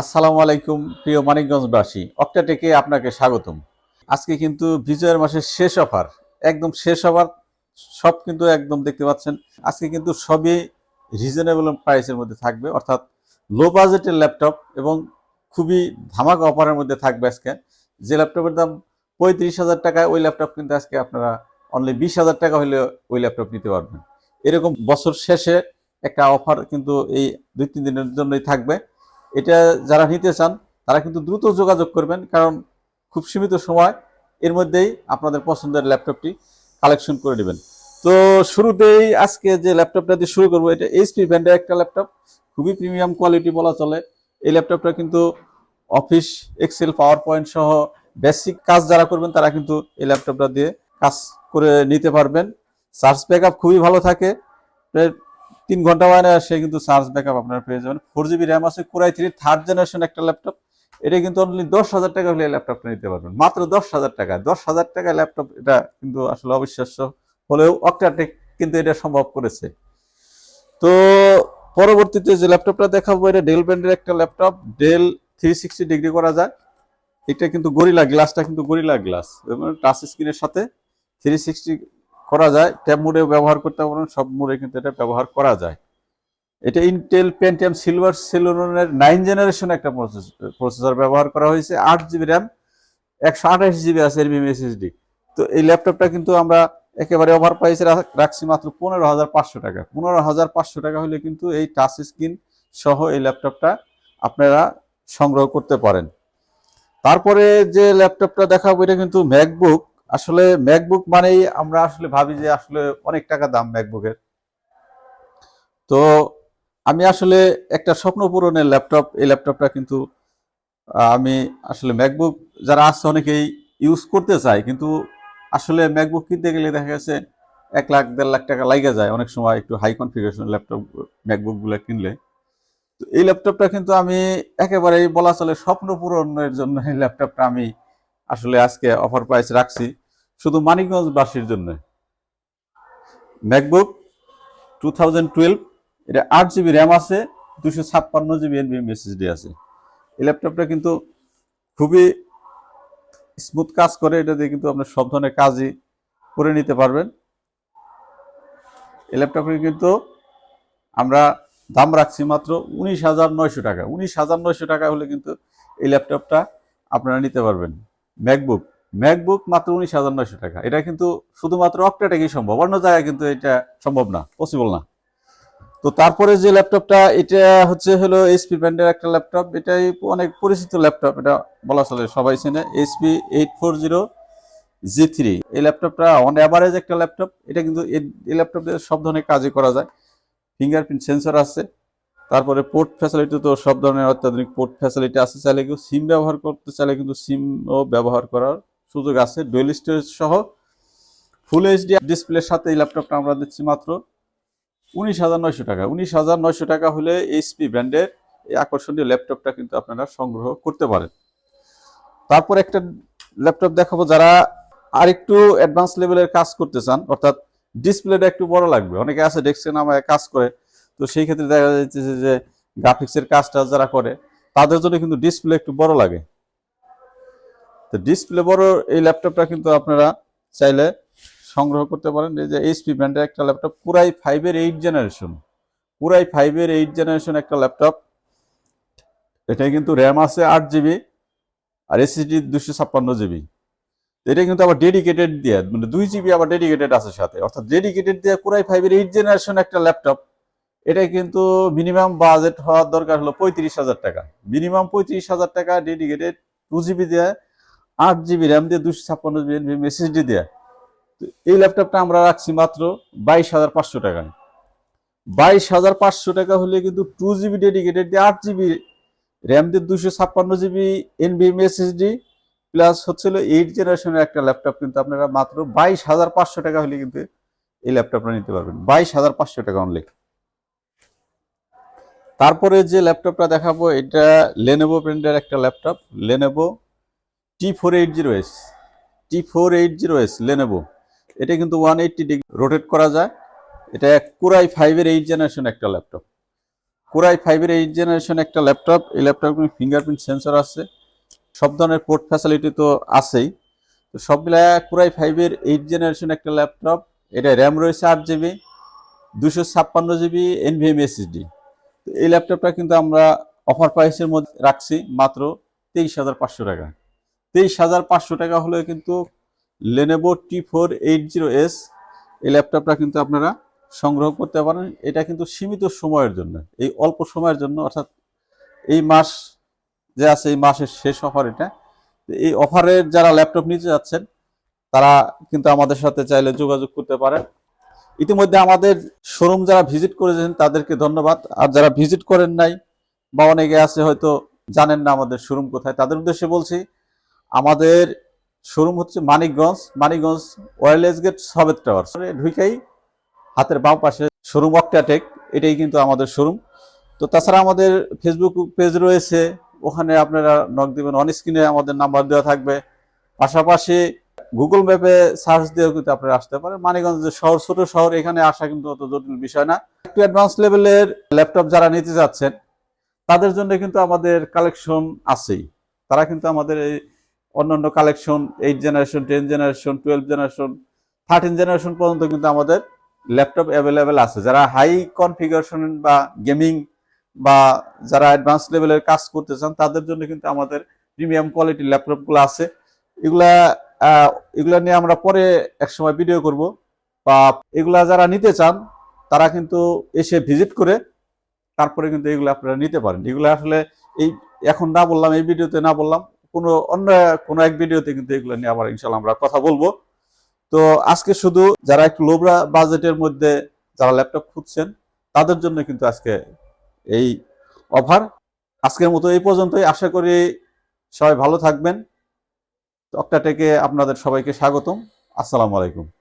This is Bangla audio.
আসসালামু আলাইকুম, প্রিয় মানিকগঞ্জবাসী। অক্টাটেকে আপনাকে স্বাগতম। আজকে কিন্তু বিজয়ের মাসের শেষ অফার। একদম শেষ অফার, সব কিন্তু একদম দেখতে পাচ্ছেন। আজকে কিন্তু সবই রিজনেবল প্রাইসের মধ্যে থাকবে, অর্থাৎ লো বাজেটের ল্যাপটপ এবং খুবই ধামাকা অফারের মধ্যে থাকবে আজকে। যে ল্যাপটপের দাম পঁয়ত্রিশ হাজার টাকায় ওই ল্যাপটপ কিন্তু আজকে আপনারা অনলি বিশ হাজার টাকা হলে ওই ল্যাপটপ নিতে পারবেন। এরকম বছর শেষে একটা অফার কিন্তু এই দুই, তিন দিনের জন্যই থাকবে। এটা যারা নিতে চান, তারা কিন্তু দ্রুত যোগাযোগ করবেন, কারণ খুব সীমিত সময় এর মধ্যেই আপনাদের পছন্দের ল্যাপটপটি কালেকশন করে নেবেন। তো শুরুতেই আজকে যে ল্যাপটপটা দিয়ে শুরু করব, এটা এইচপি ব্র্যান্ডের একটা ল্যাপটপ, খুবই প্রিমিয়াম কোয়ালিটি বলা চলে। এই ল্যাপটপটা কিন্তু অফিস, এক্সেল পাওয়ার পয়েন্ট সহ বেসিক কাজ যারা করবেন, তারা কিন্তু এই ল্যাপটপটা দিয়ে কাজ করে নিতে পারবেন। চার্জ ব্যাকআপ খুবই ভালো থাকে তিন ঘণ্টা মানে সে কিন্তু চার্জ ব্যাকআপ আপনারা পেয়ে যাবেন। ফোর জিবি র্যাম আছে core i three third generation একটা ল্যাপটপ এটা কিন্তু অনলি দশ হাজার টাকা হলে ল্যাপটপটা নিতে পারবেন। মাত্র দশ হাজার টাকা। দশ হাজার টাকা ল্যাপটপ এটা কিন্তু আসলে অবিশ্বাস্য। হলেও অক্টাটেক কিন্তু এটা সম্ভব করেছে। তো পরবর্তীতে যে ল্যাপটপটা দেখাবো, এটা ডেল ব্র্যান্ডের একটা laptop Dell three sixty degree করা যায়। এটা কিন্তু গরিলা গ্লাসটা কিন্তু গরিলা গ্লাস টাচ স্ক্রিনের সাথে থ্রি সিক্সটি করা যায়। ট্যাব মোডেও ব্যবহার করতে পারেন, সব মোডে কিন্তু এটা ব্যবহার করা যায়। এটা ইন্টেল পেন্টিয়াম সিলভার সেলুনের নাইন জেনারেশন একটা প্রসেসর ব্যবহার করা হয়েছে, আট জিবি র্যাম একশো আঠাশ জিবি আছে এর এসএসডি তো এই ল্যাপটপটা কিন্তু আমরা একেবারে ওভার প্রাইসে রাখছি মাত্র পনেরো হাজার পাঁচশো টাকা। পনেরো হাজার পাঁচশো টাকা হলে কিন্তু এই টাচ স্ক্রিন সহ এই ল্যাপটপটা আপনারা সংগ্রহ করতে পারেন। তারপরে যে ল্যাপটপটা দেখাবো, এটা কিন্তু ম্যাকবুক আসলে ম্যাকবুক মানেই আমরা আসলে ভাবি যে আসলে অনেক টাকা দাম ম্যাকবুকের তো আমি আসলে একটা স্বপ্ন পূরণের ল্যাপটপ এই ল্যাপটপটা কিন্তু আমি আসলে ম্যাকবুক যারা আছে অনেকেই ইউজ করতে চায়, কিন্তু আসলে ম্যাকবুক কিনতে গেলে দেখা গেছে এক লাখ, দেড় লাখ টাকা লাগে যায় অনেক সময় একটু হাই কনফিগারেশন ল্যাপটপ ম্যাকবুকগুলো কিনলে। তো এই ল্যাপটপটা কিন্তু আমি একেবারেই বলা চলে স্বপ্ন পূরণের জন্য এই ল্যাপটপটা আমি আসলে আজকে অফার প্রাইস রাখছি শুধু মানিকগঞ্জবাসীর জন্য। ম্যাকবুক টু থাউজেন্ড টুয়েলভ এটা আট জিবি র্যাম আছে দুশো ছাপ্পান্ন জিবি এনবিএম এসএসডি আছে। এই ল্যাপটপটা কিন্তু খুবই স্মুথ কাজ করে, এটা দিয়ে কিন্তু আপনার সব ধরনের কাজই করে নিতে পারবেন। এই ল্যাপটপে কিন্তু আমরা দাম রাখছি মাত্র উনিশ হাজার নয়শো টাকা। উনিশ হাজার নয়শো টাকা হলে কিন্তু এই ল্যাপটপটা আপনারা নিতে পারবেন। ম্যাকবুক ম্যাকবুক মাত্র উনিশ হাজার নয়শো টাকা। এটা কিন্তু শুধুমাত্র অক্টাটেকই সম্ভব, অন্য জায়গায় কিন্তু এটা সম্ভব না পসিবল না। তো তারপরে যে ল্যাপটপটা, এটা হচ্ছে হলো এইচপি ব্র্যান্ডের একটা ল্যাপটপ, এটাই অনেক পরিচিত ল্যাপটপ, এটা বলা চলে, সবাই চেনে HP eight four zero G three এই ল্যাপটপটা অন অ্যাভারেজ একটা ল্যাপটপ, এটা কিন্তু এই- ল্যাপটপ দিয়ে সব ধরনের কাজই করা যায়। ফিঙ্গারপ্রিন্ট সেন্সর আছে তারপরে পোর্ট ফ্যাসিলিটি তো সব ধরনের অত্যাধুনিক পোর্ট ফ্যাসিলিটি আছে, চাইলে কেউ সিম ব্যবহার করতে চাইলে কিন্তু সিমও ব্যবহার করার সুযোগ আছে। ডুয়েল স্টোরেজ সহ ফুল এইচডি ডিসপ্লের সাথে এই ল্যাপটপটা আমরা দিচ্ছি মাত্র উনিশ হাজার নয়শো টাকা। উনিশ হাজার নয়শো টাকা হলে এইচপি ব্র্যান্ডের এই আকর্ষণীয় ল্যাপটপটা কিন্তু আপনারা সংগ্রহ করতে পারেন। তারপর একটা ল্যাপটপ দেখাবো যারা আরেকটু অ্যাডভান্স লেভেলের কাজ করতে চান, অর্থাৎ ডিসপ্লেটা একটু বড় লাগবে। অনেকে আছে ডেস্কে নামায় কাজ করে। তো সেই ক্ষেত্রে দেখা যাচ্ছে যে গ্রাফিক্সের কাজটা যারা করে, তাদের জন্য কিন্তু ডিসপ্লে একটু বড় লাগে। তো ডিসপ্লে বড় এই ল্যাপটপটা কিন্তু আপনারা চাইলে সংগ্রহ করতে পারেন। এই যে এইচপি ব্র্যান্ডের একটা ল্যাপটপ পুরাই ফাইভের এইট জেনারেশন পুরাই ফাইভের এইট জেনারেশন একটা ল্যাপটপ এটা কিন্তু র্যাম আছে আট জিবি আর এসএসডি দুশো ছাপ্পান্ন জিবি এটা কিন্তু আবার ডেডিকেটেড দিয়ে মানে দুই জিবি আবার ডেডিকেটেড আছে সাথে। অর্থাৎ ডেডিকেটেড দিয়ে পুরাই ফাইভের এইট জেনারেশন একটা ল্যাপটপ এটা কিন্তু মিনিমাম বাজেট হওয়ার দরকার হলো পঁয়ত্রিশ হাজার টাকা। মিনিমাম পঁয়ত্রিশ হাজার টাকা ডেডিকেটেড টু জিবি দিয়ে, আট জিবি র্যাম দিয়ে দুশো ছাপ্পান্ন জিবি এসএসডি দিয়ে। তো এই ল্যাপটপটা আমরা রাখছি মাত্র বাইশ হাজার পাঁচশো টাকায়। বাইশ হাজার পাঁচশো টাকা হলে কিন্তু টু জিবি ডেডিকেটেড দিয়ে, আট জিবি র্যাম দিয়ে দুশো ছাপ্পান্ন জিবি এনবিএম এসএসডি প্লাস হচ্ছিল এইট জেনারেশনের একটা ল্যাপটপ কিন্তু আপনারা মাত্র বাইশ হাজার পাঁচশো টাকা হলে কিন্তু এই ল্যাপটপটা নিতে পারবেন। বাইশ হাজার পাঁচশো টাকা অনলি তারপরে যে ল্যাপটপটা দেখাবো, এটা লেনেভো ব্র্যান্ডের একটা laptop Lenovo T four eight zero S T four eight zero S Lenovo এটা কিন্তু ওয়ান এইটটি ডিগ্রি রোটেট করা যায়। এটা কোরাই ফাইভের এইট জেনারেশন একটা ল্যাপটপ। কোরাই ফাইভের এইট জেনারেশন একটা ল্যাপটপ। এই ল্যাপটপ ফিঙ্গারপ্রিন্ট সেন্সর আছে। সব ধরনের পোর্ট ফ্যাসিলিটি তো আছেই। তো সব মিলায় কোরাই ফাইভের এইট জেনারেশন একটা ল্যাপটপ। এটা র্যাম রয়েছে আট জিবি দুশো ছাপ্পান্ন জিবি এনভিএম এসএসডি এই ল্যাপটপটা কিন্তু আমরা অফার প্রাইসের মধ্যে রাখছি মাত্র তেইশ হাজার পাঁচশো টাকা। তেইশ হাজার পাঁচশো টাকা হলে কিন্তু Lenovo T four eight zero S এই ল্যাপটপটা কিন্তু আপনারা সংগ্রহ করতে পারেন। এটা কিন্তু সীমিত সময়ের জন্য, এই অল্প সময়ের জন্য, অর্থাৎ এই মাস যে আছে, এই মাসের শেষ অফার এটা। এই অফারের যারা ল্যাপটপ নিতে যাচ্ছেন, তারা কিন্তু আমাদের সাথে চাইলে যোগাযোগ করতে পারেন। ইতিমধ্যে আমাদের শোরুম যারা ভিজিট করেছেন, তাদেরকে ধন্যবাদ। আর যারা ভিজিট করেন নাই বা অনেকে আছে হয়তো জানেন না আমাদের শোরুম কোথায়, তাদের উদ্দেশ্যে বলছি, আমাদের শোরুম হচ্ছে মানিকগঞ্জ মানিকগঞ্জ ওয়ারলেস গেট সবেত টাওয়ার ঢুকেই হাতের বাম পাশে শোরুম অক্টাটেক এটাই কিন্তু আমাদের শোরুম তো তাছাড়া আমাদের ফেসবুক পেজ রয়েছে, ওখানে আপনারা নক দিবেন অন স্ক্রিনে আমাদের নাম্বার দেওয়া থাকবে। পাশাপাশি গুগল ম্যাপে সার্চ দিয়েও কিন্তু আপনারা আসতে পারেন। মানিকগঞ্জ যে শহর, ছোট শহর, এখানে আসা কিন্তু অত জটিল বিষয় না। একটু অ্যাডভান্স লেভেলের ল্যাপটপ যারা নিতে যাচ্ছেন, তাদের জন্য কিন্তু আমাদের কালেকশন আছেই। তারা কিন্তু আমাদের এই অন্যান্য collection eight generation ten generation twelve generation thirteen generation পর্যন্ত কিন্তু আমাদের ল্যাপটপ অ্যাভেলেবেল আছে। যারা হাই কনফিগারেশন বা গেমিং বা যারা অ্যাডভান্স লেভেলের কাজ করতে চান, তাদের জন্য কিন্তু আমাদের প্রিমিয়াম কোয়ালিটির ল্যাপটপগুলো আছে। এগুলা এগুলা নিয়ে আমরা পরে একসময় ভিডিও করব। বা এগুলা যারা নিতে চান, তারা কিন্তু এসে ভিজিট করে তারপরে কিন্তু এগুলো আপনারা নিতে পারেন। এগুলো আসলে এই, এখন না বললাম, এই ভিডিওতে না বললাম, কোনো অন্য কোনো এক ভিডিওতে কিন্তু এগুলো নিয়ে আবার ইনশাল্লাহ আমরা কথা বলব। তো আজকে শুধু যারা একটু লোবরা বাজেটের মধ্যে যারা ল্যাপটপ খুঁজছেন, তাদের জন্য কিন্তু আজকে এই অফার আজকের মতো এই পর্যন্তই। আশা করি সবাই ভালো থাকবেন। অক্টাটেকে আপনাদের সবাইকে স্বাগতম। আসসালামু আলাইকুম।